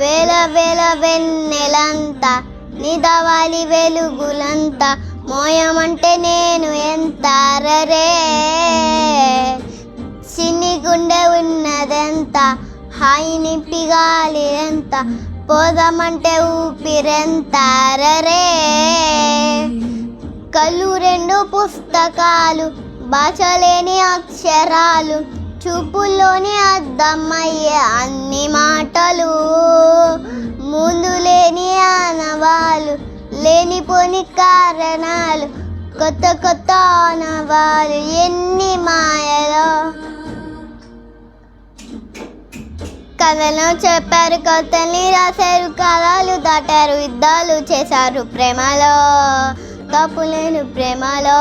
వేల వేల వెన్నెలంత నిదవాలి వెలుగులంత మోయమంటే నేను హాయి నింపి గాలి ఎంత? పోదామంటే ఊపిరెంతారరే కళ్ళు రెండు పుస్తకాలు భాషలేని అక్షరాలు చూపుల్లోని అర్థమయ్యే అన్ని మాటలు ముందు లేని ఆనవాలు లేనిపోని కారణాలు కొత్త కొత్త ఆనవాలు ఎన్ని మాయలో. కథను చెప్పారు కొత్తని రాశారు కథలు దాటారు యుద్ధాలు చేశారు ప్రేమలో తప్పు లేని ప్రేమలో.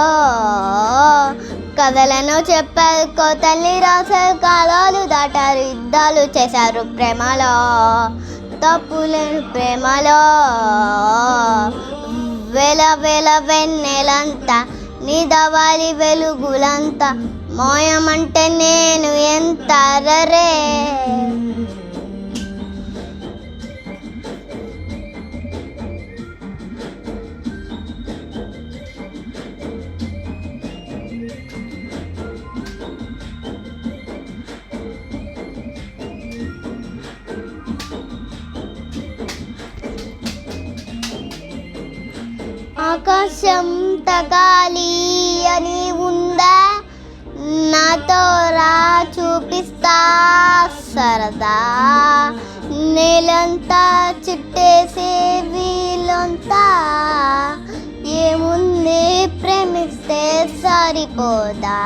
కథలను చెప్పారు కొత్తల్ని రాశారు కథలు దాటారు యుద్ధాలు చేశారు ప్రేమలో తప్పు లేని ప్రేమలో. వేల వేల వెన్నెలంతా నిదవాలి వెలుగులంతా మోయమంటే నేను ఎంత అరరే. ఆకాశం తగాలి అని ఉందా నాతో రా చూపిస్తా సరదా. నేలంతా చుట్టేసే వీలంతా ఏముంది ప్రేమిస్తే సరిపోదా.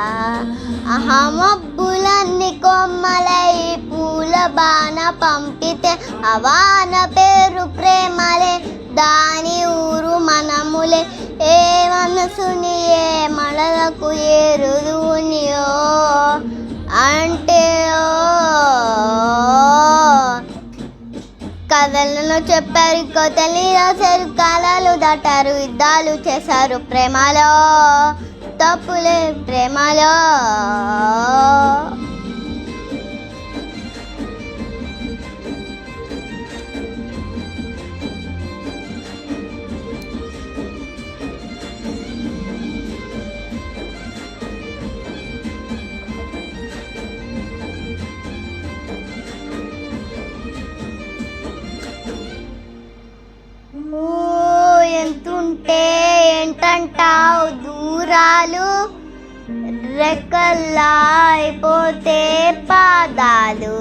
ఆహా మబ్బులన్నీ కొమ్మలై పూల బాణ పంపితే అవాన పేరు ప్రేమలే దాని ఊరు మనములే. ఏ మనసుని ఏ మడలకు ఏ రుదువునియో అంటే కథలను చెప్పారు కొత్తల్ని రాశారు కాలాలు దాటారు యుద్ధాలు చేశారు ప్రేమలో తప్పులే ప్రేమలో. దూరాలు రెక్కల్లా అయిపోతే పాదాలు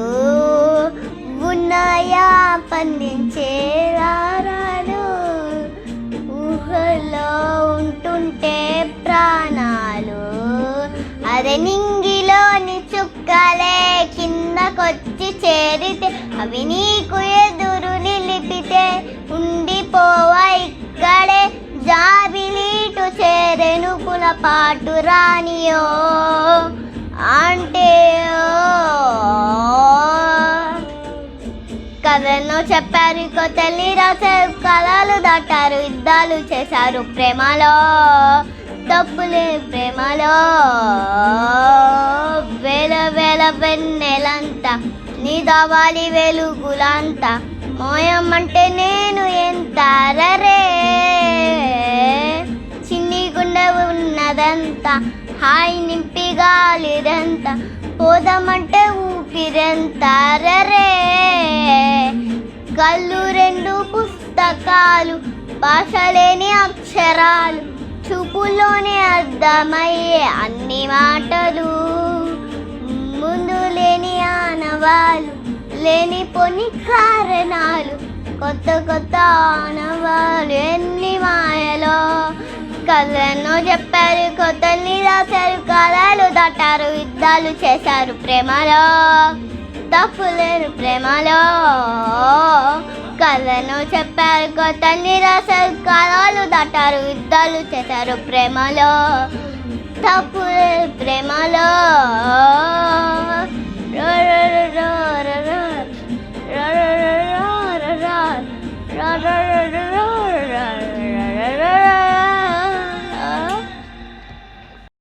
ఉన్నాయా పండించే రారాలు. ఊహలో ఉంటుంటే ప్రాణాలు. అదే నింగిలోని చుక్కలే కిందకొచ్చి చేరితే అవి నీకు పాటు రానియో అంటే కథను చెప్పారు కొత్తల్ని రాశారు కళలు దాటారు యుద్ధాలు చేశారు ప్రేమలో తప్పులే ప్రేమలో. వేల వేల వెన్నెలంతా నీ దవాలి వెలుగులంతా మోయమంటే నేను ఎంత అరరే. ఉన్నదంతా హాయి నింపి గాలిదంతా పోదామంటే ఊపిరంత. రరే కళ్ళు రెండు పుస్తకాలు భాష లేని అక్షరాలు చూపులోనే అర్థమయ్యే అన్ని మాటలు. ముందు లేని ఆనవాలు లేని పొని కారణాలు కొత్త కొత్త ఆనవాలు ఎన్ని మాయలో కథలను చెప్పారు కొత్తల్ని రాశారు కాలాలు దాటారు. యుద్ధాలు చేశారు ప్రేమలో తప్పులేరు ప్రేమలో. కథను చెప్పారు కొత్తల్ని రాశారు కాలాలు దాటారు. యుద్ధాలు చేశారు ప్రేమలో తప్పులేరు ప్రేమలో.